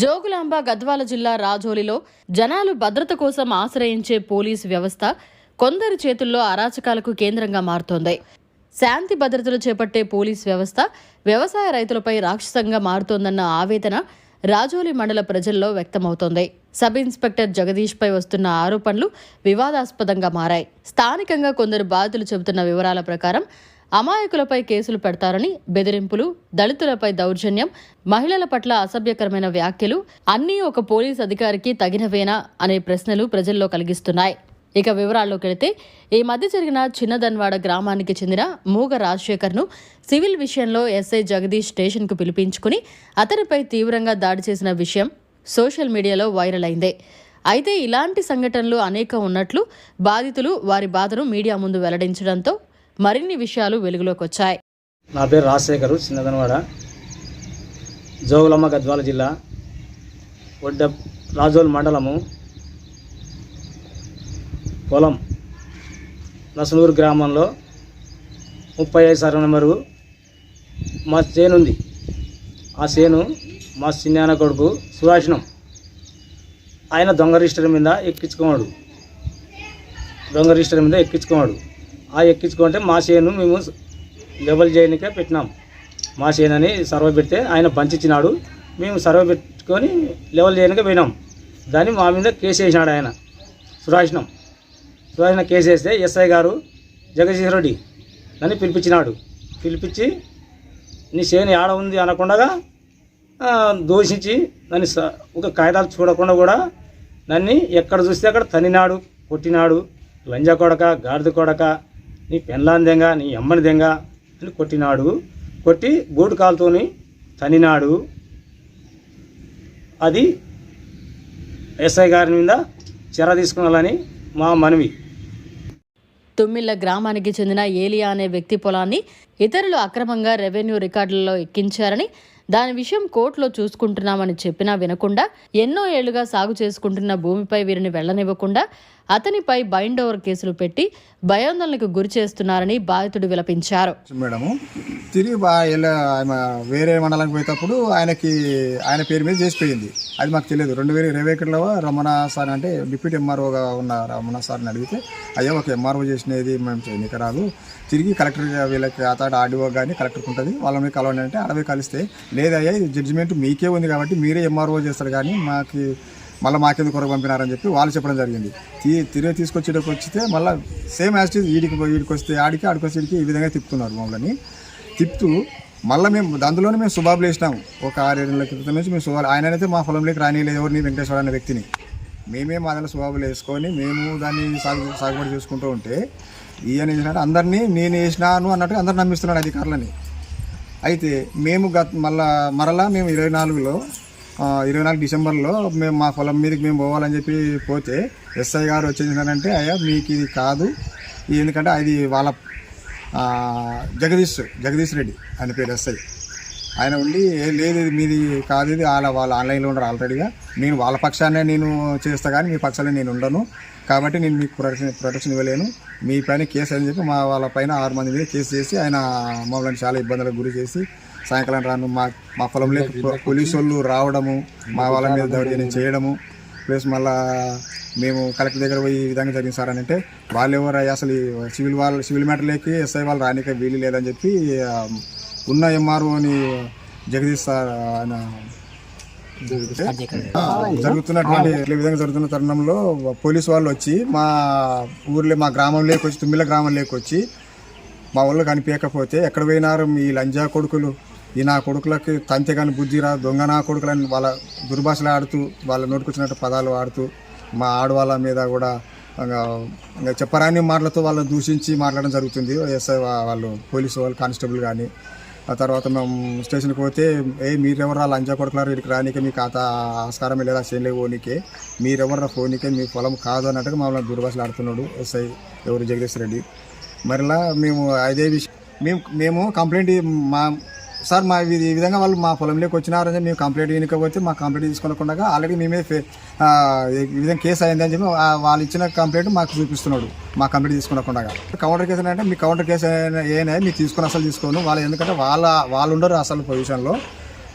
జోగులాంబ గద్వాల జిల్లా రాజోలిలో జనాలు భద్రత కోసం ఆశ్రయించే పోలీసు వ్యవస్థ కొందరి చేతుల్లో అరాచకాలకు కేంద్రంగా మారుతోంది. శాంతి భద్రతలు చేపట్టే పోలీస్ వ్యవస్థ వ్యవసాయ రైతులపై రాక్షసంగా మారుతోందన్న ఆవేదన రాజోలి మండల ప్రజల్లో వ్యక్తమవుతోంది. సబ్ ఇన్స్పెక్టర్ జగదీష్పై వస్తున్న ఆరోపణలు వివాదాస్పదంగా మారాయి. స్థానికంగా కొందరు బాధితులు చెబుతున్న వివరాల ప్రకారం అమాయకులపై కేసులు పెడతారని బెదిరింపులు దళితులపై దౌర్జన్యం మహిళల పట్ల అసభ్యకరమైన వ్యాఖ్యలు అన్నీ ఒక పోలీస్ అధికారికి తగినవేనా అనే ప్రశ్నలు ప్రజల్లో కలిగిస్తున్నాయి. ఇక వివరాల్లోకి వెళితే ఈ మధ్య జరిగిన చిన్నదన్వాడ గ్రామానికి చెందిన మూగ రాజశేఖర్ను సివిల్ విషయంలో ఎస్ఐ జగదీష్ స్టేషన్కు పిలిపించుకుని అతనిపై తీవ్రంగా దాడి చేసిన విషయం సోషల్ మీడియాలో వైరల్ అయింది. అయితే ఇలాంటి సంఘటనలు అనేకం ఉన్నట్లు బాధితులు వారి బాధను మీడియా ముందు వెల్లడించడంతో మరిన్ని విషయాలు వెలుగులోకి వచ్చాయి. నా పేరు రాజశేఖరు చిన్నదనవాడ జోగులమ్మ గద్వాల జిల్లా ఒడ్డ రాజోల్ మండలము పొలం నసనూరు గ్రామంలో ముప్పై ఐదు సర్వ నెంబరు మా చేను ఉంది. ఆ చేను మా చిన్నాన్న కొడుకు సుభాషణం. ఆయన దొంగ రిజిస్టర్ మీద ఎక్కించుకున్నాడు. దొంగ రిజిస్టర్ మీద ఎక్కించుకున్నాడు. ఆ ఎక్కించుకుంటే మా చేను మేము లెవెల్ చేయనికే పెట్టినాం. మా చేను అని సర్వ పెడితే ఆయన పంచిచ్చినాడు. మేము సర్వ పెట్టుకొని లెవెల్ చేయనికే పోయినాం. దాన్ని మా మీద కేసు వేసినాడు ఆయన. సురాశనం సురాశన కేసు వేస్తే ఎస్ఐ గారు జగదీశ్వర రెడ్డి నన్ను పిలిపించినాడు. పిలిపించి నీ చేను ఆడ ఉంది? అనకుండా దూషించి నన్ను స- ఒక కాగితాలు చూడకుండా కూడా నన్ను ఎక్కడ చూస్తే అక్కడ తనినాడు కొట్టినాడు. లంజ కొడక గాడిద కొడక నీ పెన్లాన్ దెంగ నీ అమ్మని దెంగ అని కొట్టినాడు. కొట్టి గూడు కాలుతోని తనినాడు అది ఎస్ఐ గారి మీద చెర తీసుకున్నాలని మా మనవి. తుమ్మిళ్ళ గ్రామానికి చెందిన ఏలియా అనే వ్యక్తి పొలాన్ని ఇతరులు అక్రమంగా రెవెన్యూ రికార్డులలో ఎక్కించారని దాని విషయం కోర్టులో చూసుకుంటున్నామని చెప్పినా వినకుండా ఎన్నో ఏళ్ళుగా సాగు చేసుకుంటున్న భూమిపై వీరిని వెళ్ళనివ్వకుండా అతనిపై బైండ్ ఓవర్ కేసులు పెట్టి భయాందోళనకు గురి చేస్తున్నారని బాధితుడు విలపించారు. మేడము తిరిగి వేరే మండలానికి పోయేటప్పుడు ఆయనకి ఆయన పేరు మీద చేసిపోయింది అది మాకు తెలియదు. రెండు వేల ఇరవై ఒకటిలో రమణ సార్ అంటే డిప్యూటీ ఎంఆర్ఓగా ఉన్న రమణ సార్ని అడిగితే అయ్యా ఒక ఎంఆర్ఓ చేసినది మేము చేయనీకి రాదు. తిరిగి కలెక్టర్ వీళ్ళకి అతడు ఆర్డీఓ కానీ కలెక్టర్కి ఉంటుంది. వాళ్ళని కలవండి అంటే అడవి కలిస్తే లేదయ్యా ఇది జడ్జిమెంట్ మీకే ఉంది కాబట్టి మీరే ఎంఆర్ఓ చేస్తారు కానీ మాకు మళ్ళీ మాకెందుకు కొరకు పంపినారని చెప్పి వాళ్ళు చెప్పడం జరిగింది. తీ తిరిగి తీసుకొచ్చేటప్పుడు వచ్చితే మళ్ళీ సేమ్ యాజ్ వీడికి వీడికి ఈడికి ఈడికి వస్తే ఆడికి ఆడికి వచ్చి ఈ విధంగా తిప్పుతున్నారు మమ్మల్ని. తిప్పుతూ మళ్ళీ మేము అందులోనే మేము సుబాబులు వేసినాం ఒక ఆరేడు నెలల క్రితం నుంచి మేము ఆయన అయితే మా పొలంలోకి రానిలేదు ఎవరిని వెంకటేశ్వర అనే వ్యక్తిని. మేమే మా దాంట్లో సుబాబులు వేసుకొని మేము దాన్ని సాగు సాగుబడి చేసుకుంటూ ఉంటే ఈయన ఏంటంటే అందరినీ నేను వేసినాను అన్నట్టుగా అందరు నమ్మిస్తున్నాడు అధికారులని. అయితే మేము గత మళ్ళా మరలా మేము ఇరవై నాలుగులో ఇరవై నాలుగు డిసెంబర్లో మేము మా పొలం మీదకి మేము పోవాలని చెప్పి పోతే ఎస్ఐ గారు వచ్చేసిందంటే అయ్యా మీకు ఇది కాదు. ఎందుకంటే అది వాళ్ళ జగదీష్ జగదీష్ రెడ్డి ఆయన పేరు ఎస్ఐ. ఆయన ఉండి లేదు ఇది మీది కాదు ఇది వాళ్ళ వాళ్ళు ఆన్లైన్లో ఉండరు ఆల్రెడీగా. నేను వాళ్ళ పక్షాన్నే నేను చేస్తా కానీ మీ పక్షాన్ని నేను ఉండను. కాబట్టి నేను మీకు ప్రొటెక్షన్ ప్రొటెక్షన్ ఇవ్వలేను. మీ పైన కేసు అని చెప్పి మా వాళ్ళ పైన ఆరు మంది మీద కేసు చేసి ఆయన మమ్మల్ని చాలా ఇబ్బందులకు గురి చేసి సాయంకాలం రాను మా మా పొలంలో పోలీసు వాళ్ళు రావడము మా వాళ్ళ మీద దౌర్జన్యం చేయడము ప్లస్ మళ్ళా మేము కలెక్టర్ దగ్గర పోయి ఈ విధంగా జరిగింది సార్ అని అంటే వాళ్ళు ఎవరు అసలు ఈ సివిల్ వాళ్ళు సివిల్ మ్యాటర్లోకి ఎస్ఐ వాళ్ళు రానిక వీలు లేదని చెప్పి ఉన్న ఎంఆర్ఓని జగదీష్ సార్ ఆయన జరుగుతున్నటువంటి ఈ విధంగా జరుగుతున్న తరుణంలో పోలీసు వాళ్ళు వచ్చి మా ఊర్లో మా గ్రామంలోకి వచ్చి తుమ్మిల గ్రామంలోకి వచ్చి మా ఊళ్ళో కనిపించకపోతే ఎక్కడ పోయినారు మీ లంజా కొడుకులు? ఈ నా కొడుకులకి తంతె కానీ బుద్ధి రా దొంగ నా కొడుకులని వాళ్ళ దుర్భాషలు ఆడుతూ వాళ్ళ నోటుకొచ్చినట్టు పదాలు ఆడుతూ మా ఆడవాళ్ళ మీద కూడా చెప్పరాని మాటలతో వాళ్ళని దూషించి మాట్లాడడం జరుగుతుంది. ఎస్ఐ వాళ్ళు పోలీసు వాళ్ళు కానిస్టేబుల్ కానీ ఆ తర్వాత మేము స్టేషన్కి పోతే ఏ మీరెవరా లంజా కొడుకున్నారు ఇక్కడికి రానికే మీకు ఖాతా ఆస్కారం లేదా చేయలే ఓనికే. మీరెవరా ఫోన్కే మీ పొలం కాదు అన్నట్టుగా మమ్మల్ని దుర్భాషలు ఆడుతున్నాడు ఎస్ఐ ఎవరు జగదీష్ రెడ్డి. మరలా మేము అదే విషయం మేము మేము కంప్లైంట్ మా సార్ మా ఇది ఈ విధంగా వాళ్ళు మా పొలంలోకి వచ్చినారని మేము కంప్లైంట్ ఇవ్వకపోతే మా కంప్లైంట్ తీసుకోకుండా ఆల్రెడీ మేమే ఈ విధంగా కేసు అయింది అని చెప్పి వాళ్ళు ఇచ్చిన కంప్లైంట్ మాకు చూపిస్తున్నాడు. మా కంప్లైంట్ తీసుకోకుండా. కౌంటర్ కేసు అంటే మీ కౌంటర్ కేసు ఏనా మీరు తీసుకుని అసలు తీసుకోను. వాళ్ళు ఎందుకంటే వాళ్ళ వాళ్ళు ఉండరు అసలు పొజిషన్లో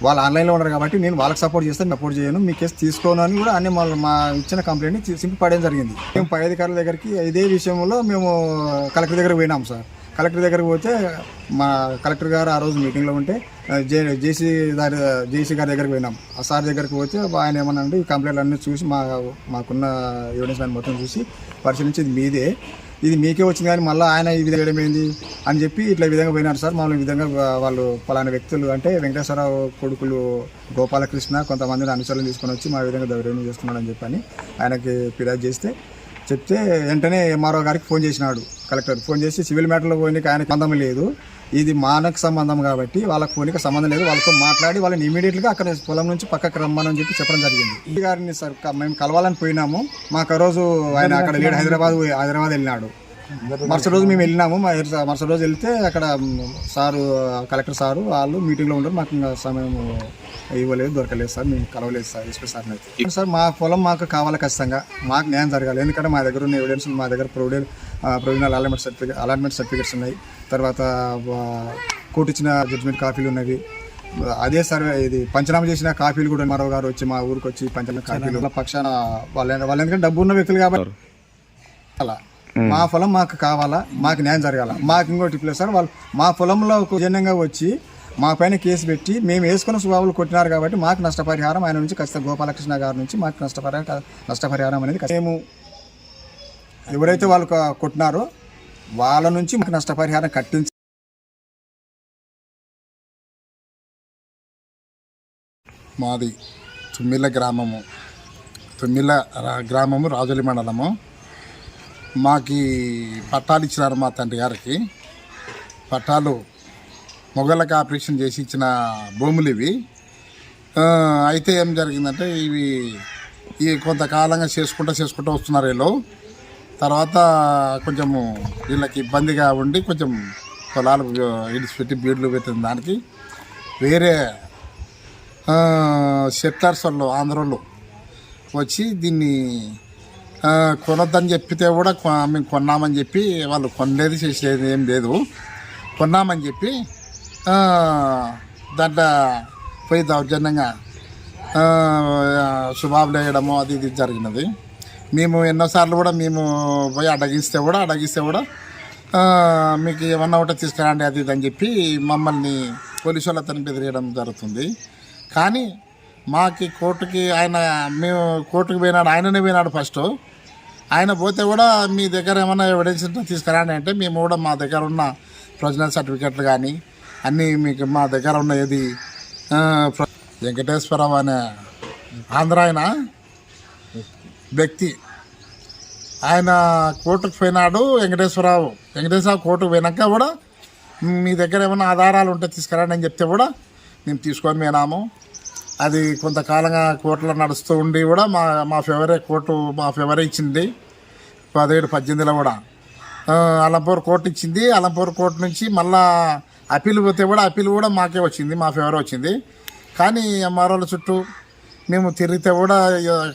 వాళ్ళు ఆన్లైన్లో ఉన్నారు కాబట్టి నేను వాళ్ళకి సపోర్ట్ చేస్తాను సపోర్ట్ చేయను. మీ కేసు తీసుకోను అని కూడా అన్ని మా మా ఇచ్చిన కంప్లైంట్ని సింపి పడేయడం జరిగింది. మేము పై అధికారుల దగ్గరికి ఇదే విషయంలో మేము కలెక్టర్ దగ్గర పోయినాం సార్. కలెక్టర్ దగ్గరికి పోతే మా కలెక్టర్ గారు ఆ రోజు మీటింగ్లో ఉంటే జే జేసీ గారి జేసీ గారి దగ్గరికి పోయినాం. ఆ సార్ దగ్గరికి పోతే ఆయన ఏమన్నా అంటే ఈ కంప్లైంట్లు అన్నీ చూసి మా మాకున్న ఎవిడెన్స్ అన్ని మొత్తం చూసి పరిశీలించి ఇది మీదే. ఇది మీకే వచ్చింది కానీ మళ్ళీ ఆయన ఈ విధంగా ఏమైంది అని చెప్పి ఇట్లా ఈ విధంగా పోయినారు సార్. మమ్మల్ని విధంగా వాళ్ళు పలానా వ్యక్తులు అంటే వెంకటేశ్వరరావు కొడుకులు గోపాలకృష్ణ కొంతమందిని అనుసరణ తీసుకొని వచ్చి మా విధంగా దౌర్యం చేస్తున్నాడని చెప్పని ఆయనకి ఫిర్యాదు చేస్తే చెప్తే వెంటనే ఎంఆర్ఓ గారికి ఫోన్ చేసినాడు. కలెక్టర్ ఫోన్ చేసి సివిల్ మ్యాటర్లో పోయినకి ఆయనకు సంబంధం లేదు. ఇది మానకు సంబంధం కాబట్టి వాళ్ళకి ఫోన్కి సంబంధం లేదు. వాళ్ళతో మాట్లాడి వాళ్ళని ఇమీడియట్గా అక్కడ పొలం నుంచి పక్కకు రమ్మని చెప్పి చెప్పడం జరిగింది. ఈ గారిని సార్ మేము కలవాలని పోయినాము. మాకు ఆ రోజు ఆయన అక్కడ లేడు హైదరాబాద్ హైదరాబాద్ వెళ్ళినాడు. మరుసటి రోజు మేము వెళ్ళినాము. మరుసటి రోజు వెళ్తే అక్కడ సారు కలెక్టర్ సారు వాళ్ళు మీటింగ్లో ఉండరు. మాకు ఇంకా సమయం ఇవ్వలేదు దొరకలేదు సార్. మేము కలవలేదు సార్ ఎస్పీ సార్ అయితే. సార్ మా పొలం మాకు కావాలి ఖచ్చితంగా. మాకు న్యాయం జరగాలి. ఎందుకంటే మా దగ్గర ఉన్న ఎవిడెన్స్ మా దగ్గర provision provisional allotment certificate allotment certificates ఉన్నాయి. తర్వాత కోర్టు ఇచ్చిన జడ్జిమెంట్ కాపీలు ఉన్నవి. అదే సర్వే ఇది పంచనామా చేసిన కాపీలు కూడా మరో గారు వచ్చి మా ఊరికి వచ్చి పంచనామా కాపీలు. పక్షాన వాళ్ళ వాళ్ళు ఎందుకంటే డబ్బు ఉన్న వ్యక్తులు కాబట్టి అలా. మా పొలం మాకు కావాలా? మాకు న్యాయం జరగాల? మాకు ఇంకోటి ప్లేస్ సార్ వాళ్ళు మా పొలంలో జన్యంగా వచ్చి మా పైన కేసు పెట్టి మేము వేసుకున్న స్వభావాలు కొట్టినారు కాబట్టి మాకు నష్టపరిహారం ఆయన నుంచి ఖచ్చితంగా గోపాలకృష్ణ గారి నుంచి మాకు నష్టపరిహారం నష్టపరిహారం అనేది మేము ఎవరైతే వాళ్ళు కొట్టినారో వాళ్ళ నుంచి మాకు నష్టపరిహారం కట్టించి మాది తుమ్మిళ్ళ గ్రామము. తుమ్మిళ్ళ రా- గ్రామము రాజులి మండలము. మాకి పట్టాలు ఇచ్చినారు మా తండ్రి గారికి. పట్టాలు మొగళ్ళకి ఆపరేషన్ చేసి ఇచ్చిన భూములు ఇవి. అయితే ఏం జరిగిందంటే ఇవి ఈ కొంతకాలంగా చేసుకుంటూ చేసుకుంటూ వస్తున్నారు వీళ్ళు. తర్వాత కొంచెము వీళ్ళకి ఇబ్బందిగా ఉండి కొంచెం పొలాలు ఇడిచిపెట్టి బీడ్లు పెట్టిన దానికి వేరే సెట్లర్స్ వాళ్ళు ఆంధ్రోళ్ళు వచ్చి దీన్ని కొనొద్దని చెప్పితే కూడా కొ- మేము కొన్నామని చెప్పి వాళ్ళు కొనలేదు చేసేది ఏం లేదు. కొన్నామని చెప్పి ఆ, దాంట్లో పోయి దౌర్జన్యంగా శుభాబులు వేయడము అది ఇది జరిగినది. మేము ఎన్నోసార్లు కూడా మేము పోయి అడగిస్తే కూడా అడగిస్తే కూడా మీకు ఏమన్నా ఒకటి తీసుకురండి అది ఇది అని చెప్పి మమ్మల్ని పోలీసు వాళ్ళతో బెదిరేయడం జరుగుతుంది. కానీ మాకి కోర్టుకి ఆయన మేము కోర్టుకి పోయినాడు ఆయననే పోయినాడు ఫస్ట్. ఆయన పోతే కూడా మీ దగ్గర ఏమైనా ఎవిడెన్స్ ఉంటే అంటే మేము కూడా మా దగ్గర ఉన్న ప్రొజనల్ సర్టిఫికెట్లు కానీ అన్నీ మీకు మా దగ్గర ఉన్న ఏది వెంకటేశ్వరరావు అనే ఆంధ్ర ఆయన వ్యక్తి. ఆయన కోర్టుకు పోయినాడు వెంకటేశ్వరరావు. వెంకటేశ్వరరావు కోర్టుకు పోయినాక కూడా మీ దగ్గర ఏమైనా ఆధారాలు ఉంటే తీసుకురాని అని చెప్తే కూడా మేము తీసుకొని పోయినాము. అది కొంతకాలంగా కోర్టులో నడుస్తూ ఉండి కూడా మా మా ఫేవరే కోర్టు మా ఫేవరే ఇచ్చింది. పదిహేడు పద్దెనిమిదిలో కూడా. అలంపూర్ కోర్టు ఇచ్చింది. అలంపూర్ కోర్టు నుంచి మళ్ళా అప్పీల్ పోతే కూడా అప్పీల్ కూడా మాకే వచ్చింది మా ఫేవర్ వచ్చింది. కానీ ఎంఆర్ఓల చుట్టూ మేము తిరిగితే కూడా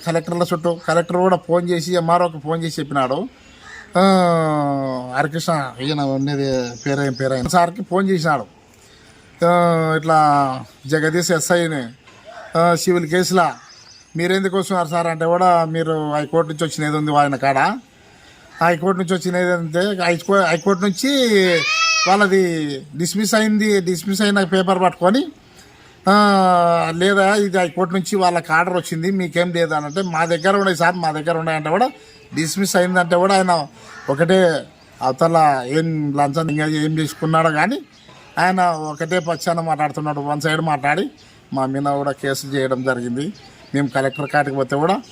కలెక్టర్ల చుట్టూ కలెక్టర్ కూడా ఫోన్ చేసి ఎంఆర్ఓకి ఫోన్ చేసి చెప్పినాడు. హరికృష్ణ ఈయన ఉండేది పేరైన పేరైన సార్కి ఫోన్ చేసినాడు. ఇట్లా జగదీష్ ఎస్ఐని సివిల్ కేసులా? మీరెందుకు వస్తున్నారు సార్ అంటే కూడా మీరు హైకోర్టు నుంచి వచ్చినది ఉంది ఆయన కాడ? హైకోర్టు నుంచి వచ్చినది అంటే హైకో హైకోర్టు నుంచి వాళ్ళది డిస్మిస్ అయింది డిస్మిస్ అయిన పేపర్ పట్టుకొని లేదా ఇది హైకోర్టు నుంచి వాళ్ళకి ఆర్డర్ వచ్చింది మీకేం లేదు అని అంటే మా దగ్గర ఉన్నాయి సార్ మా దగ్గర ఉన్నాయంటే కూడా డిస్మిస్ అయిందంటే కూడా ఆయన ఒకటే అవతల ఏం లంచం ఇంకా ఏం చేసుకున్నాడో కానీ ఆయన ఒకటే పక్షాన మాట్లాడుతున్నాడు వన్ సైడ్ మాట్లాడి మా మీద కూడా కేసు చేయడం జరిగింది. మేము కలెక్టర్ కాటికి పోతే కూడా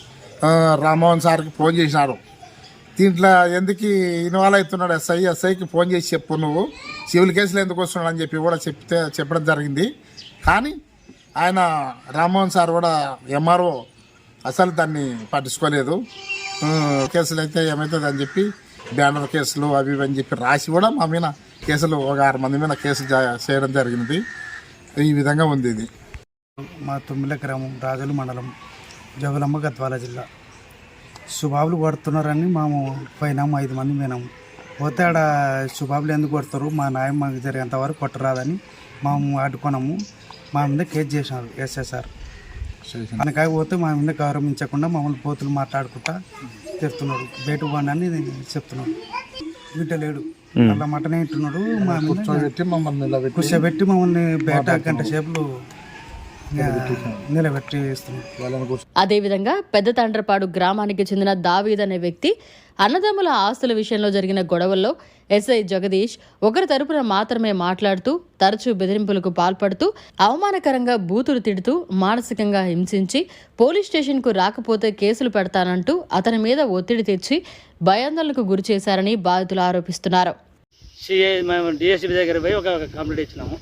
రామ్మోహన్ సార్కి ఫోన్ చేసినాడు దీంట్లో ఎందుకు ఇన్వాల్వ్ అవుతున్నాడు ఎస్ఐ? ఎస్ఐకి ఫోన్ చేసి చెప్పు నువ్వు. సివిల్ కేసులు ఎందుకు వస్తున్నాడు అని చెప్పి కూడా చెప్తే చెప్పడం జరిగింది. కానీ ఆయన రామ్మోహన్ సార్ కూడా ఎంఆర్ఓ అసలు దాన్ని పట్టించుకోలేదు. కేసులు అయితే ఏమవుతుంది అని చెప్పి బ్యానర్ కేసులు అవి ఇవి అని చెప్పి రాసి కూడా మా మీద కేసులు ఒక ఆరు మంది మీద కేసు జా- చేయడం జరిగింది. ఈ విధంగా ఉంది ఇది. మా తుమ్మిల గ్రామం రాజుల మండలం జగులమ్మ గద్వాల జిల్లా. సుబాబులు కొడుతున్నారని మేము పోయినాము ఐదు మంది పోయినాము. పోతే ఆడ సుబాబులు ఎందుకు కొడతారు? మా న్యాయం మాకు జరిగేంత వరకు కొట్టరాదని మేము అడ్డుకున్నాము మా మీద కేసు చేసినారు ఎస్ఎస్ఆర్. అనకాయ పోతే మా మీద గౌరవించకుండా మమ్మల్ని పోతులు మాట్లాడుకుంటా తిడుతున్నాడు. బయటకు పోండి అని చెప్తున్నాడు వింటలేడు అలా మటనే ఇంటున్నాడు మా పెట్టి మమ్మల్ని కూర్చోబెట్టి మమ్మల్ని బయట గంట సేపులు అదేవిధంగా పెద్ద తండ్రపాడు గ్రామానికి చెందిన దావీద్ అనే వ్యక్తి అన్నదమ్ముల ఆస్తుల విషయంలో జరిగిన గొడవల్లో ఎస్ఐ జగదీష్ ఒకరి తరపున మాత్రమే మాట్లాడుతూ తరచూ బెదిరింపులకు పాల్పడుతూ అవమానకరంగా బూతులు తిడుతూ మానసికంగా హింసించి పోలీస్ స్టేషన్కు రాకపోతే కేసులు పెడతానంటూ అతని మీద ఒత్తిడి తెచ్చి భయాందోళనకు గురి చేశారని బాధితులు ఆరోపిస్తున్నారు. సిఐ మేము డిఎస్పీ దగ్గర పోయి ఒక కంప్లీట్ ఇచ్చినాము.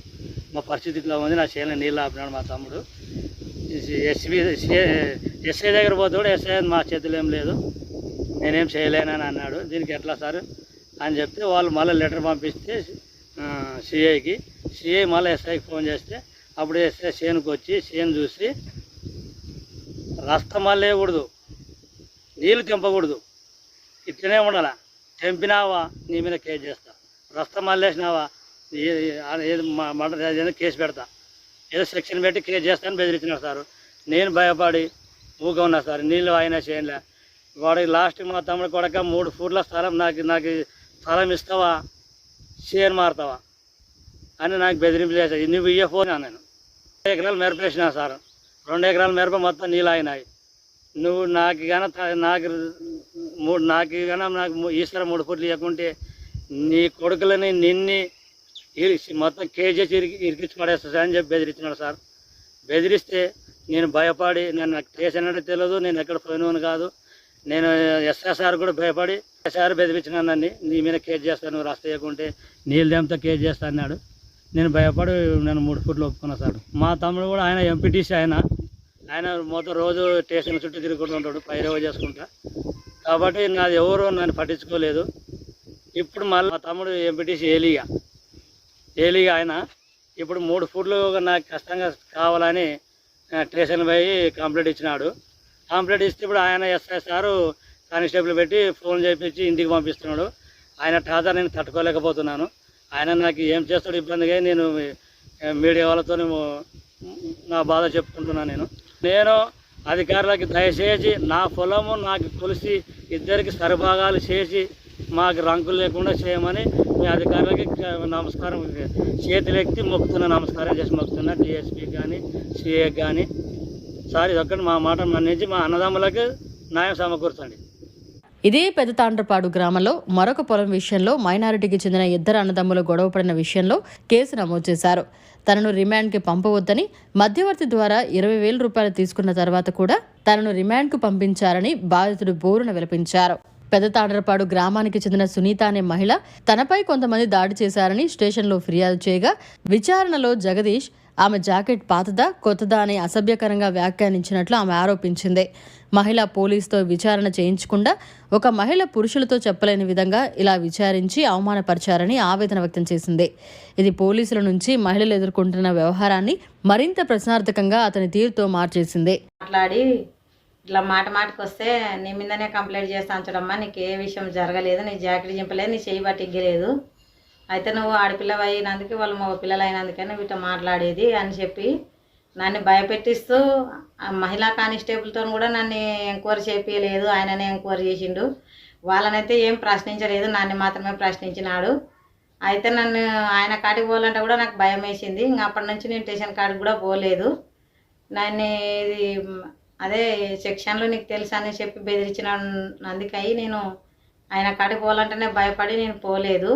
మా పరిస్థితి ఇట్లా ఉంది. నా చేయాలని నీళ్ళు ఆపినాడు మా తమ్ముడు. ఎస్బీ ఎస్ఐ దగ్గర పోతే కూడా ఎస్ఐ మా చేతిలో ఏం లేదు. నేనేం చేయలేనని అన్నాడు. దీనికి ఎట్లా సార్? అని చెప్తే వాళ్ళు మళ్ళీ లెటర్ పంపిస్తే సిఐకి. సిఐ మళ్ళీ ఎస్ఐకి ఫోన్ చేస్తే అప్పుడు ఎస్ఐ చేనుకు వచ్చి చేను చూసి రస్త మళ్ళీ వేయకూడదు నీళ్ళు తెంపకూడదు. ఇట్లనే ఉండాల? తెంపినావా? నీ మీద కేసు చేస్తా. రస్త మళ్ళేసినావా ఏది మ- మర్డర్ ఏదైనా కేసు పెడతా. ఏదో సెక్షన్ పెట్టి కేసు చేస్తాను బెదిరించినా సార్. నేను భయపడి ఊగా ఉన్నా సార్. నీళ్ళు ఆయన చేయలే వాడికి లాస్ట్ మా తమ్ముడు కొడక మూడు ఫూట్ల స్థలం నాకు నాకు స్థలం ఇస్తావా? చేయని మారుతావా? అని నాకు బెదిరింపు చేశాడు నువ్వు ఇయ్య ఫోన్ అన్నాను. రెండు ఎకరాలు మెరపేసినా సార్. రెండు ఎకరాల మిరప మొత్తం నీళ్ళు అయినాయి నువ్వు నాకు కానీ నాకు మూడు నాకు కానీ నాకు ఈశ్వర మూడు ఫుట్లు ఇవ్వకుంటే నీ కొడుకులని నిన్ని ఇరిచి మొత్తం కేజీ ఇరికి ఇరికించి పడేస్తా అని చెప్పి బెదిరించినాడు సార్. బెదిరిస్తే నేను భయపడి నేను నాకు చేసినట్టు తెలియదు నేను ఎక్కడ పోయినవని కాదు. నేను ఎస్ఎస్ఆర్ కూడా భయపడి ఎస్ఆర్ బెదిరించినానండి నన్ను నీ మీద కేజీ చేస్తాను రాస్తా చేయకుంటే నీళ్ళు దేంతో కేసు చేస్తా అన్నాడు. నేను భయపడి నేను మూడు ఫుట్లు ఒప్పుకున్నా సార్. మా తమ్ముడు కూడా ఆయన ఎంపీటీసీ ఆయన. ఆయన మొత్తం రోజు స్టేషన్ చుట్టూ తిరుగుతుంటాడు పైరవ చేసుకుంటా. కాబట్టి నాది ఎవరు నన్ను పట్టించుకోలేదు. ఇప్పుడు మళ్ళీ మా తమ్ముడు ఎంపీటీసీ ఏలిగా. డైలీగా ఆయన. ఇప్పుడు మూడు ఫుట్లు నాకు కష్టంగా కావాలని స్టేషన్ పోయి కంప్లైంట్ ఇచ్చినాడు. కంప్లైంట్ ఇస్తే ఇప్పుడు ఆయన ఎస్ఐ సారు కానిస్టేబుల్ పెట్టి ఫోన్ చేయించి ఇంటికి పంపిస్తున్నాడు. ఆయన టాదర్ నేను తట్టుకోలేకపోతున్నాను. ఆయన నాకు ఏం చేస్తాడు ఇబ్బందిగా నేను మీడియా వాళ్ళతో నా బాధ చెప్పుకుంటున్నాను నేను. నేను అధికారులకి దయచేసి నా పొలము నాకు కొలిసి ఇద్దరికి సరిభాగాలు చేసి మాకు రంకులు లేకుండా చేయమని మీ అధికారులకి నమస్కారం. చేతులెత్తి మొక్కుతున్న నమస్కారం చేసి మొక్కుతున్నా డిఎస్పీ కానీ సిఏ కానీ సార్ ఇదొక్కటి మా మాట మన్నించి మా అన్నదమ్ములకి న్యాయం సమకూర్చండి. ఇదే పెద్ద తాండ్రపాడు గ్రామంలో మరొక పొలం విషయంలో మైనారిటీకి చెందిన ఇద్దరు అన్నదమ్ములు గొడవపడిన విషయంలో కేసు నమోదు చేశారు. తనను రిమాండ్కి పంపవద్దని మధ్యవర్తి ద్వారా ఇరవై వేల రూపాయలు తీసుకున్న తర్వాత కూడా తనను రిమాండ్కు పంపించారని బాధితుడు బోరున విలపించారు. పెద్ద తాండ్రపాడు గ్రామానికి చెందిన సునీత అనే మహిళ తనపై కొంతమంది దాడి చేశారని స్టేషన్లో ఫిర్యాదు చేయగా విచారణలో జగదీష్ ఆమె జాకెట్ పాతదా కొత్తదా అని అసభ్యకరంగా వ్యాఖ్యానించినట్లు ఆమె ఆరోపించింది. మహిళ పోలీసుతో విచారణ చేయించకుండా ఒక మహిళ పురుషులతో చెప్పలేని విధంగా ఇలా విచారించి అవమానపరిచారని ఆవేదన వ్యక్తం చేసింది. ఇది పోలీసుల నుంచి మహిళలు ఎదుర్కొంటున్న వ్యవహారాన్ని మరింత ప్రశ్నార్థకంగా అతని తీరుతో మార్చేసింది. మాట్లాడి ఇట్లా మాట మాటకు వస్తే నీ మీదనే కంప్లైంట్ చేస్తాను చూడమ్మా నీకు ఏ విషయం జరగలేదు నీ జాకెట్ చింపలేదు నీ చేయి పట్టిగ్గలేదు అయితే నువ్వు ఆడపిల్ల అయినందుకు వాళ్ళు మగ పిల్లలు అయినందుకని వీటితో మాట్లాడేది అని చెప్పి నన్ను భయపెట్టిస్తూ మహిళా కానిస్టేబుల్తో కూడా నన్ను ఎంక్వైరీ చేపించలేదు ఆయననే ఎంక్వైరీ చేసిండు. వాళ్ళనైతే ఏం ప్రశ్నించలేదు నన్ను మాత్రమే ప్రశ్నించినాడు. అయితే నన్ను ఆయన కాడికి పోవాలంటే కూడా నాకు భయం వేసింది ఇంకా అప్పటి నుంచి నేను స్టేషన్ కాడికి కూడా పోలేదు. నన్ను ఇది అదే సెక్షన్లో నీకు తెలుసా అని చెప్పి బెదిరించిన అందుకై నేను ఆయన కాడికి పోవాలంటేనే భయపడి నేను పోలేదు.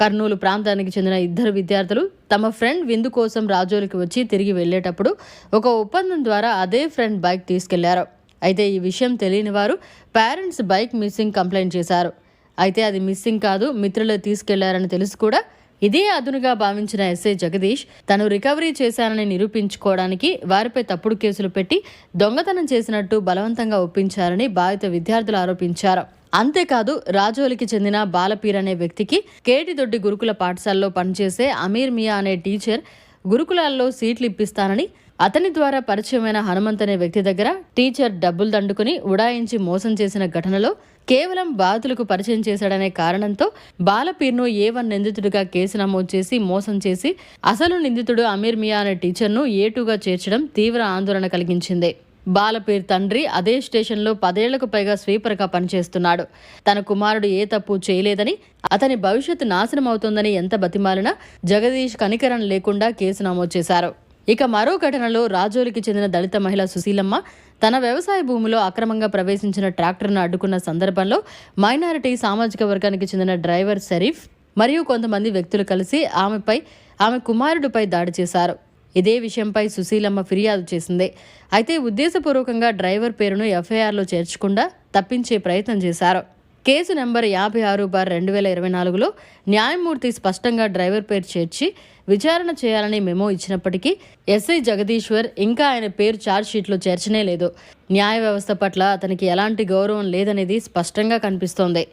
కర్నూలు ప్రాంతానికి చెందిన ఇద్దరు విద్యార్థులు తమ ఫ్రెండ్ విందు కోసం రాజోలికి వచ్చి తిరిగి వెళ్ళేటప్పుడు ఒక ఒప్పందం ద్వారా అదే ఫ్రెండ్ బైక్ తీసుకెళ్ళారు. అయితే ఈ విషయం తెలియని వారు పేరెంట్స్ బైక్ మిస్సింగ్ కంప్లైంట్ చేశారు. అయితే అది మిస్సింగ్ కాదు మిత్రులు తీసుకెళ్ళారని తెలుసు కూడా ఇదే అదునుగా భావించిన ఎస్ఐ జగదీష్ తను రికవరీ చేశానని నిరూపించుకోవడానికి వారిపై తప్పుడు కేసులు పెట్టి దొంగతనం చేసినట్టు బలవంతంగా ఒప్పించారని బాధిత విద్యార్థులు ఆరోపించారు. అంతేకాదు రాజోలికి చెందిన బాలపీర్ అనే వ్యక్తికి కేటిదొడ్డి గురుకుల పాఠశాలలో పనిచేసే అమీర్ మియా అనే టీచర్ గురుకులాల్లో సీట్లు ఇప్పిస్తానని అతని ద్వారా పరిచయమైన హనుమంత్ అనే వ్యక్తి దగ్గర టీచర్ డబ్బులు దండుకుని ఉడాయించి మోసం చేసిన ఘటనలో కేవలం బాధితులకు పరిచయం చేశాడనే కారణంతో బాలపీర్ను ఏ వన్ నిందితుడిగా కేసు నమోదు చేసి మోసం చేసి అసలు నిందితుడు అమీర్ మియా అనే టీచర్ను ఏటుగా చేర్చడం తీవ్ర ఆందోళన కలిగించింది. బాలపీర్ తండ్రి అదే స్టేషన్లో పదేళ్ళకు పైగా స్వీపర్గా పనిచేస్తున్నాడు. తన కుమారుడు ఏ తప్పు చేయలేదని అతని భవిష్యత్తు నాశనం ఎంత బతిమాలినా జగదీష్ కనికరం లేకుండా కేసు నమోదు చేశారు. ఇక మరో ఘటనలో రాజోలికి చెందిన దళిత మహిళ సుశీలమ్మ తన వ్యవసాయ భూమిలో అక్రమంగా ప్రవేశించిన ట్రాక్టర్ను అడ్డుకున్న సందర్భంలో మైనారిటీ సామాజిక వర్గానికి చెందిన డ్రైవర్ షరీఫ్ మరియు కొంతమంది వ్యక్తులు కలిసి ఆమెపై ఆమె కుమారుడిపై దాడి చేశారు. ఇదే విషయంపై సుశీలమ్మ ఫిర్యాదు చేసింది. అయితే ఉద్దేశపూర్వకంగా డ్రైవర్ పేరును ఎఫ్ఐఆర్లో చేర్చకుండా తప్పించే ప్రయత్నం చేశారు. కేసు నెంబర్ యాభై ఆరు బార్ రెండు వేల ఇరవై నాలుగులో న్యాయమూర్తి స్పష్టంగా డ్రైవర్ పేరు చేర్చి విచారణ చేయాలని మెమో ఇచ్చినప్పటికీ ఎస్ఐ జగదీశ్వర్ ఇంకా ఆయన పేరు చార్జ్షీట్లో చేర్చనే లేదు. న్యాయ వ్యవస్థ పట్ల అతనికి ఎలాంటి గౌరవం లేదనేది స్పష్టంగా కనిపిస్తోంది.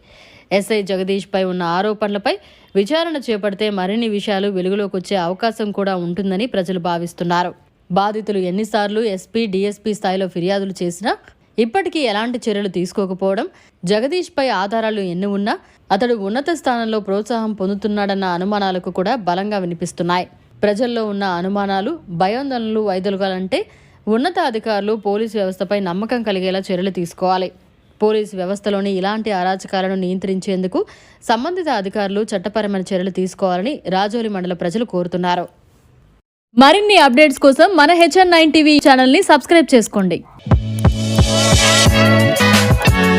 ఎస్ఐ జగదీష్పై ఉన్న ఆరోపణలపై విచారణ చేపడితే మరిన్ని విషయాలు వెలుగులోకి వచ్చే అవకాశం కూడా ఉంటుందని ప్రజలు భావిస్తున్నారు. బాధితులు ఎన్నిసార్లు ఎస్పీ డీఎస్పీ స్థాయిలో ఫిర్యాదులు చేసినా ఇప్పటికీ ఎలాంటి చర్యలు తీసుకోకపోవడం జగదీష్పై ఆధారాలు ఎన్ని ఉన్నా అతడు ఉన్నత స్థానంలో ప్రోత్సాహం పొందుతున్నాడన్న అనుమానాలకు కూడా బలంగా వినిపిస్తున్నాయి. ప్రజల్లో ఉన్న అనుమానాలు భయాందోళనలు వైదొలగాలంటే ఉన్నత అధికారులు పోలీసు వ్యవస్థపై నమ్మకం కలిగేలా చర్యలు తీసుకోవాలి. పోలీసు వ్యవస్థలోని ఇలాంటి అరాచకాలను నియంత్రించేందుకు సంబంధిత అధికారులు చట్టపరమైన చర్యలు తీసుకోవాలని రాజోలి మండల ప్రజలు కోరుతున్నారు. మరిన్ని అప్డేట్స్ కోసం మన హెచ్ఎన్ నైన్ టీవీ ఛానల్ని సబ్స్క్రైబ్ చేసుకోండి. Thank you.